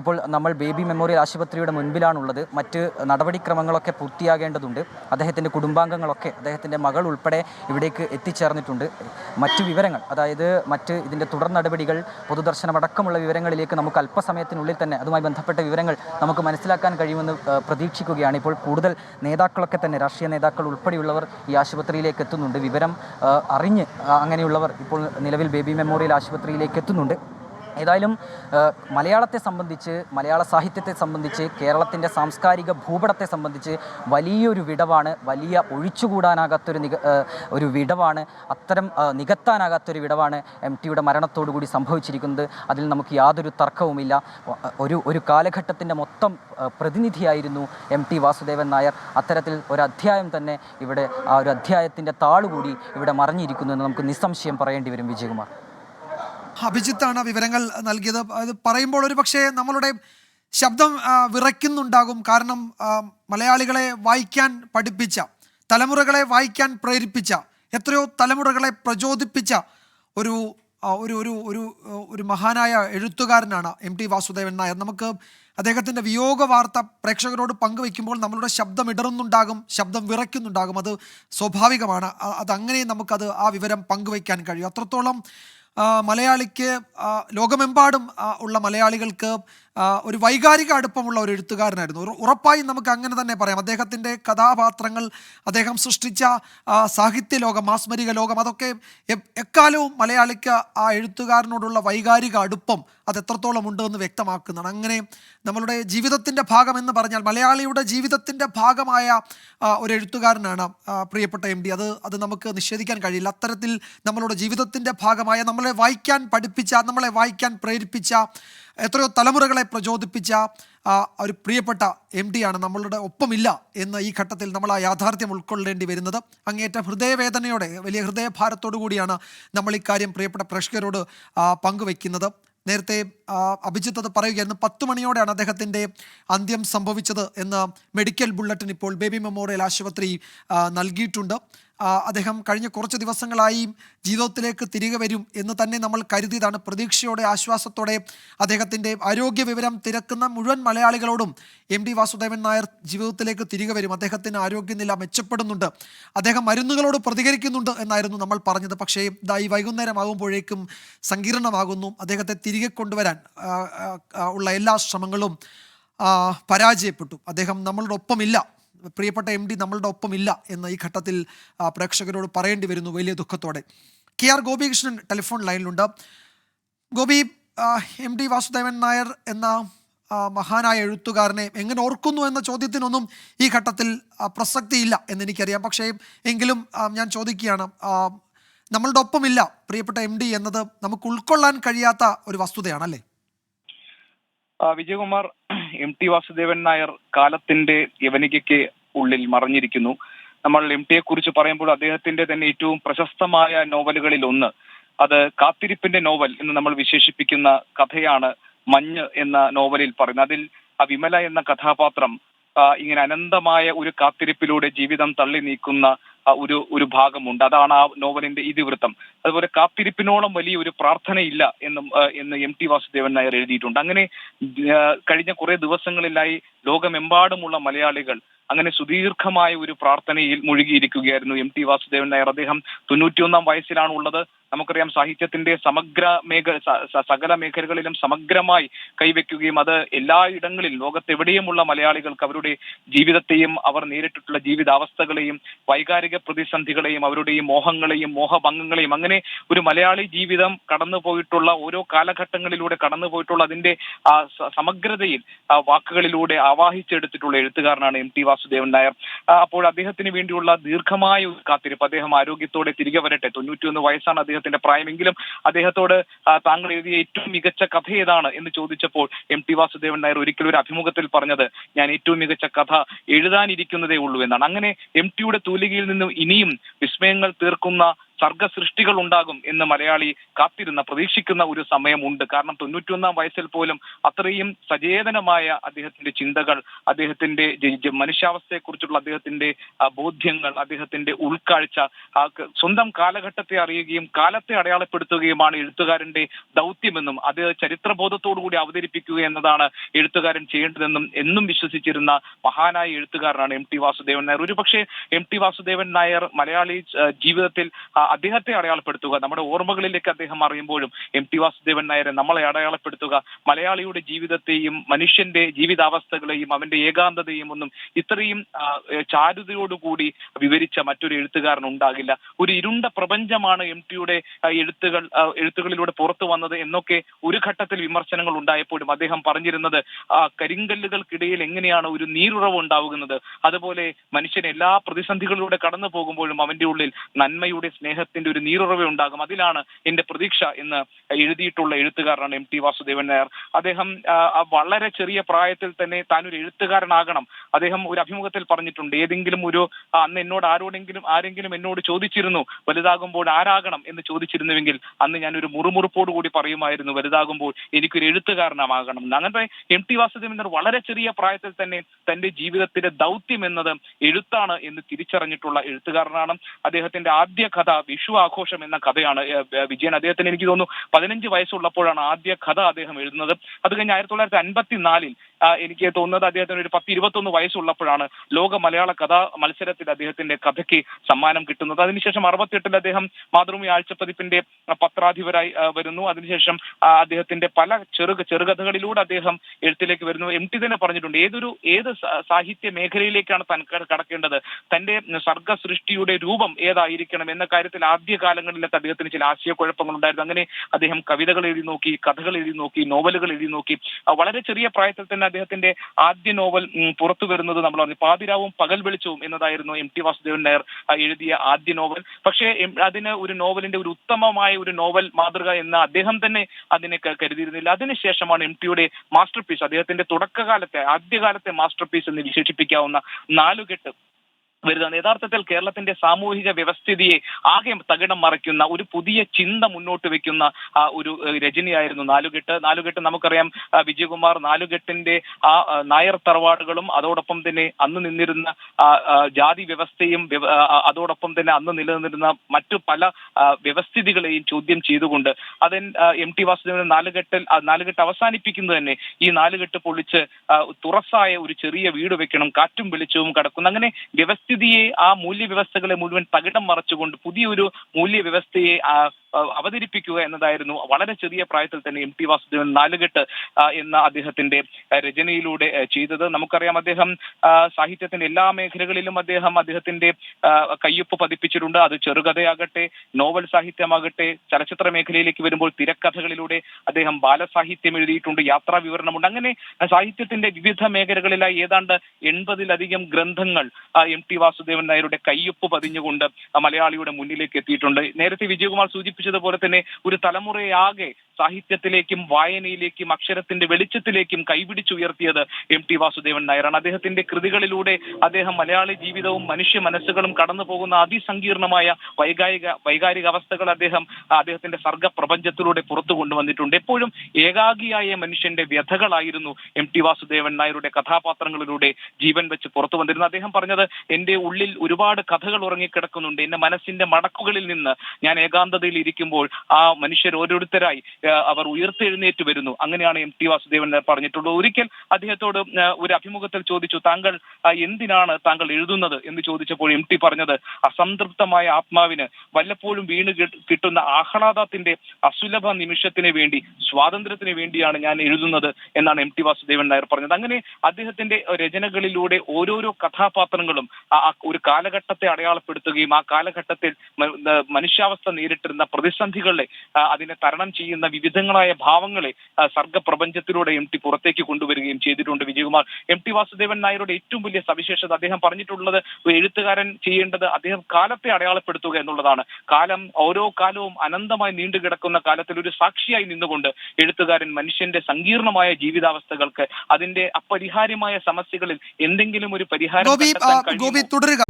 ഇപ്പോൾ നമ്മൾ baby memorial ആശുപത്രിയുടെ മുൻപിലാണുള്ളത്. മറ്റ് നടപടിക്രമങ്ങളൊക്കെ പൂർത്തിയാകേണ്ടതുണ്ട്. അദ്ദേഹത്തിന്റെ കുടുംബാംഗങ്ങളൊക്കെ അദ്ദേഹത്തിന്റെ മകൾ ഉൾപ്പെടെ ഇവിടേക്ക് എത്തിച്ചേർന്നിട്ടുണ്ട്. മറ്റ് വിവരങ്ങൾ അതായത് മറ്റ് ഇതിന്റെ തുടർ നടപടികൾ പൊതുദർശനമടക്കമുള്ള വിവരങ്ങളിലേക്ക് നമുക്ക് അല്പസമയത്തിനുള്ളിൽ തന്നെ അതുമായി ബന്ധപ്പെട്ട വിവരങ്ങൾ നമുക്ക് മനസ്സിലാക്കാൻ കഴിയുമെന്ന് പ്രതീക്ഷിക്കുകയാണ്. ഇപ്പോൾ കൂടുതൽ നേതാക്കളൊക്കെ തന്നെ രാഷ്ട്രീയ നേതാക്കൾ ഉൾപ്പെടെയുള്ളവർ ഈ ആശുപത്രിയിലേക്ക് എത്തുന്നുണ്ട്. വിവരം അറിഞ്ഞ് അങ്ങനെയുള്ളവർ ഇപ്പോൾ നിലവിൽ ബേബി മെമ്മോറിയൽ ആശുപത്രിയിലേക്ക് എത്തുന്നുണ്ട്. ഏതായാലും മലയാളത്തെ സംബന്ധിച്ച് മലയാള സാഹിത്യത്തെ സംബന്ധിച്ച് കേരളത്തിന്റെ സാംസ്കാരിക ഭൂപടത്തെ സംബന്ധിച്ച് വലിയൊരു വിടവാണ് വലിയ ഒഴിച്ചുകൂടാനാകാത്തൊരു നിക ഒരു വിടവാണ് അത്തരം നികത്താനാകാത്തൊരു വിടവാണ് എം ടിയുടെ മരണത്തോടുകൂടി സംഭവിച്ചിരിക്കുന്നത്. അതിൽ നമുക്ക് യാതൊരു തർക്കവുമില്ല. ഒരു ഒരു കാലഘട്ടത്തിന്റെ മൊത്തം പ്രതിനിധിയായിരുന്നു എം ടി വാസുദേവൻ നായർ. അത്തരത്തിൽ ഒരു അധ്യായം തന്നെ ഇവിടെ ആ ഒരു അധ്യായത്തിന്റെ താളുകൂടി ഇവിടെ മറിഞ്ഞിരിക്കുന്നു എന്ന് നമുക്ക് നിസ്സംശയം പറയേണ്ടി വരും വിജയകുമാർ. അഭിജിത്താണ് വിവരങ്ങൾ നൽകിയത്. അത് പറയുമ്പോൾ ഒരു പക്ഷേ നമ്മളുടെ ശബ്ദം വിറയ്ക്കുന്നുണ്ടാകും. കാരണം മലയാളികളെ വായിക്കാൻ പഠിപ്പിച്ച തലമുറകളെ വായിക്കാൻ പ്രേരിപ്പിച്ച എത്രയോ തലമുറകളെ പ്രചോദിപ്പിച്ച ഒരു ഒരു ഒരു ഒരു ഒരു മഹാനായ എഴുത്തുകാരനാണ് എം ടി വാസുദേവൻ നായർ. നമുക്ക് അദ്ദേഹത്തിന്റെ വിയോഗ വാർത്ത പ്രേക്ഷകരോട് പങ്കുവെക്കുമ്പോൾ നമ്മളുടെ ശബ്ദം ഇടറുന്നുണ്ടാകും ശബ്ദം വിറയ്ക്കുന്നുണ്ടാകും. അത് സ്വാഭാവികമാണ്. അതങ്ങനെ നമുക്കത് ആ വിവരം പങ്കുവയ്ക്കാൻ കഴിയും. അത്രത്തോളം മലയാളിക്ക് ലോകമെമ്പാടും ഉള്ള മലയാളികൾക്ക് ഒരു വൈകാരിക അടുപ്പമുള്ള ഒരു എഴുത്തുകാരനായിരുന്നു. ഉറ- ഉറപ്പായും നമുക്ക് അങ്ങനെ തന്നെ പറയാം. അദ്ദേഹത്തിന്റെ കഥാപാത്രങ്ങൾ അദ്ദേഹം സൃഷ്ടിച്ച സാഹിത്യ ലോകം മാസ്മരിക ലോകം അതൊക്കെ എക്കാലവും മലയാളിക്ക് ആ എഴുത്തുകാരനോടുള്ള വൈകാരിക അടുപ്പം അത് എത്രത്തോളം ഉണ്ട് എന്ന് വ്യക്തമാക്കുന്നതാണ്. അങ്ങനെ നമ്മളുടെ ജീവിതത്തിന്റെ ഭാഗം എന്ന് പറഞ്ഞാൽ മലയാളിയുടെ ജീവിതത്തിന്റെ ഭാഗമായ ഒരു എഴുത്തുകാരനാണ് പ്രിയപ്പെട്ട എം ഡി. അത് അത് നമുക്ക് നിഷേധിക്കാൻ കഴിയില്ല. അത്തരത്തിൽ നമ്മളുടെ ജീവിതത്തിന്റെ ഭാഗമായ നമ്മളെ വായിക്കാൻ പഠിപ്പിച്ച നമ്മളെ വായിക്കാൻ പ്രേരിപ്പിച്ച എത്രയോ തലമുറകളെ പ്രചോദിപ്പിച്ച ഒരു പ്രിയപ്പെട്ട എം ആണ് നമ്മളുടെ ഒപ്പമില്ല എന്ന് ഈ ഘട്ടത്തിൽ നമ്മൾ ആ യാഥാർത്ഥ്യം ഉൾക്കൊള്ളേണ്ടി വരുന്നത്. അങ്ങേറ്റ ഹൃദയവേദനയോടെ വലിയ ഹൃദയഭാരത്തോടു കൂടിയാണ് നമ്മൾ ഇക്കാര്യം പ്രിയപ്പെട്ട പ്രേക്ഷകരോട് പങ്കുവെക്കുന്നത്. നേരത്തെ അഭിജിത്ത് അത് പറയുകയായിരുന്നു പത്ത് മണിയോടെയാണ് അദ്ദേഹത്തിന്റെ അന്ത്യം സംഭവിച്ചത് എന്ന് മെഡിക്കൽ ബുള്ളറ്റിൻ ഇപ്പോൾ ബേബി മെമ്മോറിയൽ ആശുപത്രി നൽകിയിട്ടുണ്ട്. അദ്ദേഹം കഴിഞ്ഞ കുറച്ച് ദിവസങ്ങളായി ജീവിതത്തിലേക്ക് തിരികെ വരും എന്ന് തന്നെ നമ്മൾ കരുതിയതാണ്. പ്രതീക്ഷയോടെ ആശ്വാസത്തോടെ അദ്ദേഹത്തിന്റെ ആരോഗ്യ വിവരം തിരക്കുന്ന മുഴുവൻ മലയാളികളോടും എം ഡി വാസുദേവൻ നായർ ജീവിതത്തിലേക്ക് തിരികെ വരും. അദ്ദേഹത്തിന്റെ ആരോഗ്യനില മെച്ചപ്പെടുന്നുണ്ട്. അദ്ദേഹം മരുന്നുകളോട് പ്രതികരിക്കുന്നുണ്ട് എന്നായിരുന്നു നമ്മൾ പറഞ്ഞത്. പക്ഷേ ഇതാ ഈ വൈകുന്നേരമാകുമ്പോഴേക്കും സങ്കീർണമാകുന്നു. അദ്ദേഹത്തെ തിരികെ കൊണ്ടുവരാൻ ഉള്ള എല്ലാ ശ്രമങ്ങളും പരാജയപ്പെട്ടു. അദ്ദേഹം നമ്മളുടെ ഒപ്പമില്ല പ്രിയപ്പെട്ട എം ഡി നമ്മളുടെ ഒപ്പമില്ല എന്ന് ഈ ഘട്ടത്തിൽ പ്രേക്ഷകരോട് പറയേണ്ടി വരുന്നു വലിയ ദുഃഖത്തോടെ. കെ ആർ ഗോപികൃഷ്ണൻ ടെലിഫോൺ ലൈനിലുണ്ട്. ഗോപി എം ഡി വാസുദേവൻ നായർ എന്ന മഹാനായ എഴുത്തുകാരനെ എങ്ങനെ ഓർക്കുന്നു എന്ന ചോദ്യത്തിനൊന്നും ഈ ഘട്ടത്തിൽ പ്രസക്തിയില്ല എന്ന് എനിക്കറിയാം പക്ഷേ എങ്കിലും ഞാൻ ചോദിക്കുകയാണ് നമ്മളുടെ ഒപ്പമില്ല പ്രിയപ്പെട്ട എം ഡി എന്നത് നമുക്ക് ഉൾക്കൊള്ളാൻ കഴിയാത്ത ഒരു വസ്തുതയാണല്ലേ? വിജയകുമാർ എം ടി വാസുദേവൻ നായർ കാലത്തിന്റെ യവനികയ്ക്ക് ഉള്ളിൽ മറഞ്ഞിരിക്കുന്നു. നമ്മൾ എം ടിയെ കുറിച്ച് പറയുമ്പോൾ അദ്ദേഹത്തിന്റെ തന്നെ ഏറ്റവും പ്രശസ്തമായ നോവലുകളിൽ ഒന്ന് അത് കാത്തിരിപ്പിന്റെ നോവൽ എന്ന് നമ്മൾ വിശേഷിപ്പിക്കുന്ന കഥയാണ് മഞ്ഞ് എന്ന നോവലിൽ പറയുന്നത്. അതിൽ ആ വിമല എന്ന കഥാപാത്രം ഇങ്ങനെ അനന്തമായ ഒരു കാത്തിരിപ്പിലൂടെ ജീവിതം തള്ളി നീക്കുന്ന ഒരു ഒരു ഭാഗമുണ്ട്. അതാണ് ആ നോവലിന്റെ ഇതിവൃത്തം. അതുപോലെ കാത്തിരിപ്പിനോളം വലിയ ഒരു പ്രാർത്ഥനയില്ല എന്നും എന്ന് എം ടി വാസുദേവൻ നായർ എഴുതിയിട്ടുണ്ട്. അങ്ങനെ കഴിഞ്ഞ കുറെ ദിവസങ്ങളിലായി ലോകമെമ്പാടുമുള്ള മലയാളികൾ അങ്ങനെ സുദീർഘമായ ഒരു പ്രാർത്ഥനയിൽ മുഴുകിയിരിക്കുകയായിരുന്നു എം ടി വാസുദേവൻ നായർ. അദ്ദേഹം തൊണ്ണൂറ്റിയൊന്നാം വയസ്സിലാണ് ഉള്ളത് നമുക്കറിയാം സാഹിത്യത്തിന്റെ സമഗ്ര മേഖ സകല മേഖലകളിലും സമഗ്രമായി കൈവയ്ക്കുകയും അത് എല്ലായിടങ്ങളിലും ലോകത്തെവിടെയുമുള്ള മലയാളികൾക്ക് അവരുടെ ജീവിതത്തെയും അവർ നേരിട്ടിട്ടുള്ള ജീവിതാവസ്ഥകളെയും വൈകാരിക പ്രതിസന്ധികളെയും അവരുടെയും മോഹങ്ങളെയും മോഹഭംഗങ്ങളെയും അങ്ങനെ ഒരു മലയാളി ജീവിതം കടന്നു പോയിട്ടുള്ള ഓരോ കാലഘട്ടങ്ങളിലൂടെ കടന്നു പോയിട്ടുള്ള അതിന്റെ സമഗ്രതയിൽ വാക്കുകളിലൂടെ ആവാഹിച്ചെടുത്തിട്ടുള്ള എഴുത്തുകാരനാണ് എം ടി വാസുദേവൻ നായർ. അപ്പോൾ അദ്ദേഹത്തിന് വേണ്ടിയുള്ള ദീർഘമായ കാത്തിരിപ്പ് അദ്ദേഹം ആരോഗ്യത്തോടെ തിരികെ വരട്ടെ. തൊണ്ണൂറ്റിയൊന്ന് വയസ്സാണ് അദ്ദേഹത്തിന്റെ പ്രായമെങ്കിലും അദ്ദേഹത്തോട് താങ്കൾ എഴുതിയ ഏറ്റവും മികച്ച കഥ ഏതാണ് എന്ന് ചോദിച്ചപ്പോൾ എം ടി വാസുദേവൻ നായർ ഒരിക്കലും ഒരു അഭിമുഖത്തിൽ പറഞ്ഞത് ഞാൻ ഏറ്റവും മികച്ച കഥ എഴുതാനിരിക്കുന്നതേ ഉള്ളൂ എന്നാണ്. അങ്ങനെ എം ടിയുടെ തൂലികയിൽ നിന്നും ഇനിയും വിസ്മയങ്ങൾ തീർക്കുന്ന സർഗ സൃഷ്ടികൾ ഉണ്ടാകും എന്ന് മലയാളി കാത്തിരുന്ന പ്രതീക്ഷിക്കുന്ന ഒരു സമയമുണ്ട്. കാരണം തൊണ്ണൂറ്റിയൊന്നാം വയസ്സിൽ പോലും അത്രയും സചേതനമായ അദ്ദേഹത്തിന്റെ ചിന്തകൾ അദ്ദേഹത്തിന്റെ മനുഷ്യാവസ്ഥയെക്കുറിച്ചുള്ള അദ്ദേഹത്തിന്റെ ബോധ്യങ്ങൾ അദ്ദേഹത്തിന്റെ ഉൾക്കാഴ്ച സ്വന്തം കാലഘട്ടത്തെ അറിയുകയും കാലത്തെ അടയാളപ്പെടുത്തുകയുമാണ് എഴുത്തുകാരന്റെ ദൗത്യമെന്നും അത് ചരിത്രബോധത്തോടു കൂടി അവതരിപ്പിക്കുക എന്നതാണ് എഴുത്തുകാരൻ ചെയ്യേണ്ടതെന്നും എന്നും വിശ്വസിച്ചിരുന്ന മഹാനായ എഴുത്തുകാരനാണ് എം ടി വാസുദേവൻ നായർ. ഒരുപക്ഷെ എം ടി വാസുദേവൻ നായർ മലയാളി ജീവിതത്തിൽ ആ, അദ്ദേഹത്തെ അടയാളപ്പെടുത്തുക. നമ്മുടെ ഓർമ്മകളിലേക്ക് അദ്ദേഹം അറിയുമ്പോഴും എം ടി വാസുദേവൻ നായരെ നമ്മളെ അടയാളപ്പെടുത്തുക. മലയാളിയുടെ ജീവിതത്തെയും മനുഷ്യന്റെ ജീവിതാവസ്ഥകളെയും അവന്റെ ഏകാന്തതയും ഒന്നും ഇത്രയും ചാരുതയോടുകൂടി വിവരിച്ച മറ്റൊരു എഴുത്തുകാരൻ ഉണ്ടാകില്ല. ഒരു ഇരുണ്ട പ്രപഞ്ചമാണ് എം ടിയുടെ എഴുത്തുകൾ എഴുത്തുകളിലൂടെ പുറത്തു വന്നത് എന്നൊക്കെ ഒരു ഘട്ടത്തിൽ വിമർശനങ്ങൾ ഉണ്ടായപ്പോഴും അദ്ദേഹം പറഞ്ഞിരുന്നത് കരിങ്കല്ലുകൾക്കിടയിൽ എങ്ങനെയാണ് ഒരു നീരുറവ് ഉണ്ടാവുന്നത്? അതുപോലെ മനുഷ്യൻ എല്ലാ പ്രതിസന്ധികളിലൂടെ കടന്നു പോകുമ്പോഴും അവന്റെ ഉള്ളിൽ നന്മയുടെ സ്നേഹത്തിന്റെ ഒരു നീരുറവ ഉണ്ടാകും. അതിലാണ് എന്റെ പ്രതീക്ഷ എന്ന് എഴുതിയിട്ടുള്ള എഴുത്തുകാരനാണ് എം ടി വാസുദേവൻ നായർ. അദ്ദേഹം വളരെ ചെറിയ പ്രായത്തിൽ തന്നെ താൻ ഒരു എഴുത്തുകാരനാകണം. അദ്ദേഹം ഒരു അഭിമുഖത്തിൽ പറഞ്ഞിട്ടുണ്ട് ഏതെങ്കിലും ഒരു അന്ന് എന്നോട് ആരോടെങ്കിലും ആരെങ്കിലും എന്നോട് ചോദിച്ചിരുന്നു വലുതാകുമ്പോൾ ആരാകണം? എന്ന് ചോദിച്ചിരുന്നുവെങ്കിൽ അന്ന് ഞാൻ ഒരു മുറുമുറുപ്പോട് കൂടി പറയുമായിരുന്നു വലുതാകുമ്പോൾ എനിക്കൊരു എഴുത്തുകാരനാകണം അങ്ങനെ എം ടി വാസുദേവൻ വളരെ ചെറിയ പ്രായത്തിൽ തന്നെ തന്റെ ജീവിതത്തിന്റെ ദൗത്യം എന്നത് എഴുത്താണ് എന്ന് തിരിച്ചറിഞ്ഞിട്ടുള്ള എഴുത്തുകാരനാണ്. അദ്ദേഹത്തിന്റെ ആദ്യ കഥ വിഷു ആഘോഷം എന്ന കഥയാണ് വിജയൻ അദ്ദേഹത്തിന് എനിക്ക് തോന്നുന്നു പതിനഞ്ച് വയസ്സുള്ളപ്പോഴാണ് ആദ്യ കഥ അദ്ദേഹം എഴുതുന്നത്. അത് കഴിഞ്ഞ് ആയിരത്തി തൊള്ളായിരത്തി അൻപത്തിനാലിൽ എനിക്ക് തോന്നുന്നത് അദ്ദേഹത്തിന് ഒരു പത്ത് ഇരുപത്തൊന്ന് വയസ്സുള്ളപ്പോഴാണ് ലോക മലയാള കഥാ മത്സരത്തിൽ അദ്ദേഹത്തിന്റെ കഥയ്ക്ക് സമ്മാനം കിട്ടുന്നത്. അതിനുശേഷം അറുപത്തിയെട്ടിൽ അദ്ദേഹം മാതൃഭൂമി ആഴ്ചപ്പതിപ്പിന്റെ പത്രാധിപരായി വരുന്നു. അതിനുശേഷം അദ്ദേഹത്തിന്റെ പല ചെറു ചെറുകഥകളിലൂടെ അദ്ദേഹം എഴുത്തിലേക്ക് വരുന്നു. എം ടി തന്നെ പറഞ്ഞിട്ടുണ്ട് ഏതൊരു ഏത് സാഹിത്യ മേഖലയിലേക്കാണ് താൻ കട- കടക്കേണ്ടത്? തന്റെ സർഗ സൃഷ്ടിയുടെ രൂപം ഏതായിരിക്കണം എന്ന കാര്യത്തിൽ ആദ്യ കാലങ്ങളിലൊക്കെ അദ്ദേഹത്തിന് ചില ആശയക്കുഴപ്പങ്ങൾ ഉണ്ടായിരുന്നു അങ്ങനെ അദ്ദേഹം കവിതകൾ എഴുതി നോക്കി കഥകൾ എഴുതി നോക്കി നോവലുകൾ എഴുതി നോക്കി. വളരെ ചെറിയ പ്രായത്തിൽ തന്നെ അദ്ദേഹത്തിന്റെ ആദ്യ നോവൽ പുറത്തു വരുന്നത് നമ്മൾ പറഞ്ഞു പാതിരാവും പകൽ വെളിച്ചവും എന്നതായിരുന്നു എം ടി വാസുദേവൻ നായർ എഴുതിയ ആദ്യ നോവൽ. പക്ഷേ അതിന് ഒരു നോവലിന്റെ ഒരു ഉത്തമമായ ഒരു നോവൽ മാതൃക എന്ന അദ്ദേഹം തന്നെ അതിനെ കരുതിയിരുന്നില്ല. അതിനുശേഷമാണ് എം ടിയുടെ മാസ്റ്റർ പീസ് അദ്ദേഹത്തിന്റെ തുടക്കകാലത്തെ ആദ്യകാലത്തെ മാസ്റ്റർ പീസ് എന്ന് വിശേഷിപ്പിക്കാവുന്ന നാലുകെട്ട് വരുന്നത് യഥാർത്ഥത്തിൽ കേരളത്തിന്റെ സാമൂഹിക വ്യവസ്ഥിതിയെ ആകെ തകിടം മറിക്കുന്ന ഒരു പുതിയ ചിന്ത മുന്നോട്ട് വെക്കുന്ന ആ, ഒരു രചനയായിരുന്നു നാലുകെട്ട്. നാലുകെട്ട് നമുക്കറിയാം വിജയകുമാർ നാലുകെട്ടിന്റെ ആ നായർ തറവാടുകളും അതോടൊപ്പം തന്നെ അന്ന് നിന്നിരുന്ന ജാതി വ്യവസ്ഥയും അതോടൊപ്പം തന്നെ അന്ന് നിലനിന്നിരുന്ന മറ്റു പല വ്യവസ്ഥിതികളെയും ചോദ്യം ചെയ്തുകൊണ്ട് അതിൻ എം ടി വാസുദേവൻ നാലുകെട്ടിൽ നാലുകെട്ട് അവസാനിപ്പിക്കുന്നത് തന്നെ ഈ നാലുകെട്ട് പൊളിച്ച് തുറസായ ഒരു ചെറിയ വീട് വെക്കണം കാറ്റും വെളിച്ചവും കടക്കുന്ന. അങ്ങനെ വ്യവസ്ഥിതിയെ ആ മൂല്യവ്യവസ്ഥകളെ മുഴുവൻ തകിടം മറിച്ചുകൊണ്ട് പുതിയൊരു മൂല്യവ്യവസ്ഥയെ ആ, അവതരിപ്പിക്കുക എന്നതായിരുന്നു വളരെ ചെറിയ പ്രായത്തിൽ തന്നെ എം ടി വാസുദേവൻ നാലുകെട്ട് എന്ന അദ്ദേഹത്തിന്റെ രചനയിലൂടെ ചെയ്തത്. നമുക്കറിയാം അദ്ദേഹം സാഹിത്യത്തിന്റെ എല്ലാ മേഖലകളിലും അദ്ദേഹം അദ്ദേഹത്തിന്റെ കയ്യൊപ്പ് പതിപ്പിച്ചിട്ടുണ്ട്. അത് ചെറുകഥയാകട്ടെ നോവൽ സാഹിത്യമാകട്ടെ ചലച്ചിത്ര മേഖലയിലേക്ക് വരുമ്പോൾ തിരക്കഥകളിലൂടെ അദ്ദേഹം ബാലസാഹിത്യം എഴുതിയിട്ടുണ്ട് യാത്രാ വിവരണമുണ്ട്. അങ്ങനെ സാഹിത്യത്തിന്റെ വിവിധ മേഖലകളിലായി ഏതാണ്ട് എൺപതിലധികം ഗ്രന്ഥങ്ങൾ എം ടി വാസുദേവൻ നായരുടെ കയ്യൊപ്പ് പതിഞ്ഞുകൊണ്ട് മലയാളിയുടെ മുന്നിലേക്ക് എത്തിയിട്ടുണ്ട്. നേരത്തെ വിജയകുമാർ സൂചിപ്പിച്ചതുപോലെ തന്നെ ഒരു തലമുറയാകെ സാഹിത്യത്തിലേക്കും വായനയിലേക്കും അക്ഷരത്തിന്റെ വെളിച്ചത്തിലേക്കും കൈപിടിച്ചുയർത്തിയത് എം ടി വാസുദേവൻ നായരാണ്. അദ്ദേഹത്തിന്റെ കൃതികളിലൂടെ അദ്ദേഹം മലയാളി ജീവിതവും മനുഷ്യ മനസ്സുകളും കടന്നു പോകുന്ന അതിസങ്കീർണമായ വൈകാരിക വൈകാരിക അവസ്ഥകൾ അദ്ദേഹം അദ്ദേഹത്തിന്റെ സർഗ പ്രപഞ്ചത്തിലൂടെ പുറത്തു കൊണ്ടുവന്നിട്ടുണ്ട്. എപ്പോഴും ഏകാഗിയായ മനുഷ്യന്റെ വ്യഥകളായിരുന്നു എം ടി വാസുദേവൻ നായരുടെ കഥാപാത്രങ്ങളിലൂടെ ജീവൻ വെച്ച് പുറത്തു വന്നിരുന്നത്. അദ്ദേഹം പറഞ്ഞത് എന്റെ ഉള്ളിൽ ഒരുപാട് കഥകൾ ഉറങ്ങിക്കിടക്കുന്നുണ്ട്. എന്റെ മനസ്സിന്റെ മടക്കുകളിൽ നിന്ന് ഞാൻ ഏകാന്തതയിൽ ഇരിക്കുമ്പോൾ ആ മനുഷ്യർ ഓരോരുത്തരായി അവർ ഉയർത്തെഴുന്നേറ്റ് വരുന്നു. അങ്ങനെയാണ് എം ടി വാസുദേവൻ പറഞ്ഞിട്ടുള്ളത്. ഒരിക്കൽ അദ്ദേഹത്തോട് ഒരു അഭിമുഖത്തിൽ ചോദിച്ചു താങ്കൾ എന്തിനാണ് താങ്കൾ എഴുതുന്നത്? എന്ന് ചോദിച്ചപ്പോൾ എം ടി പറഞ്ഞത് അസംതൃപ്തമായ ആത്മാവിന് വല്ലപ്പോഴും വീണ് കിട്ടുന്ന ആഹ്ലാദത്തിന്റെ അസുലഭ നിമിഷത്തിന് വേണ്ടി സ്വാതന്ത്ര്യത്തിന് വേണ്ടിയാണ് ഞാൻ എഴുതുന്നത് എന്നാണ് എം ടി വാസുദേവൻ നായർ പറഞ്ഞത്. അങ്ങനെ അദ്ദേഹത്തിന്റെ രചനകളിലൂടെ ഓരോരോ കഥാപാത്രങ്ങളും ഒരു കാലഘട്ടത്തെ അടയാളപ്പെടുത്തുകയും ആ കാലഘട്ടത്തിൽ മനുഷ്യാവസ്ഥ നേരിട്ടിരുന്ന പ്രതിസന്ധികളെ അതിനെ തരണം ചെയ്യുന്ന വിവിധങ്ങളായ ഭാവങ്ങളെ സർഗപ്രപഞ്ചത്തിലൂടെ എം ടി പുറത്തേക്ക് കൊണ്ടുവരികയും ചെയ്തിട്ടുണ്ട് വിജയകുമാർ. എം ടി വാസുദേവൻ നായരുടെ ഏറ്റവും വലിയ സവിശേഷത അദ്ദേഹം പറഞ്ഞിട്ടുള്ളത് എഴുത്തുകാരൻ ചെയ്യേണ്ടത് അദ്ദേഹം കാലത്തെ അടയാളപ്പെടുത്തുക എന്നുള്ളതാണ്. കാലം ഓരോ കാലവും അനന്തമായി നീണ്ടു കിടക്കുന്ന കാലത്തിൽ ഒരു സാക്ഷിയായി നിന്നുകൊണ്ട് എഴുത്തുകാരൻ മനുഷ്യന്റെ സങ്കീർണമായ ജീവിതാവസ്ഥകൾക്ക് അതിന്റെ അപരിഹാര്യമായ സമസ്യകളിൽ എന്തെങ്കിലും ഒരു പരിഹാരം ഗോപി തുടരുക.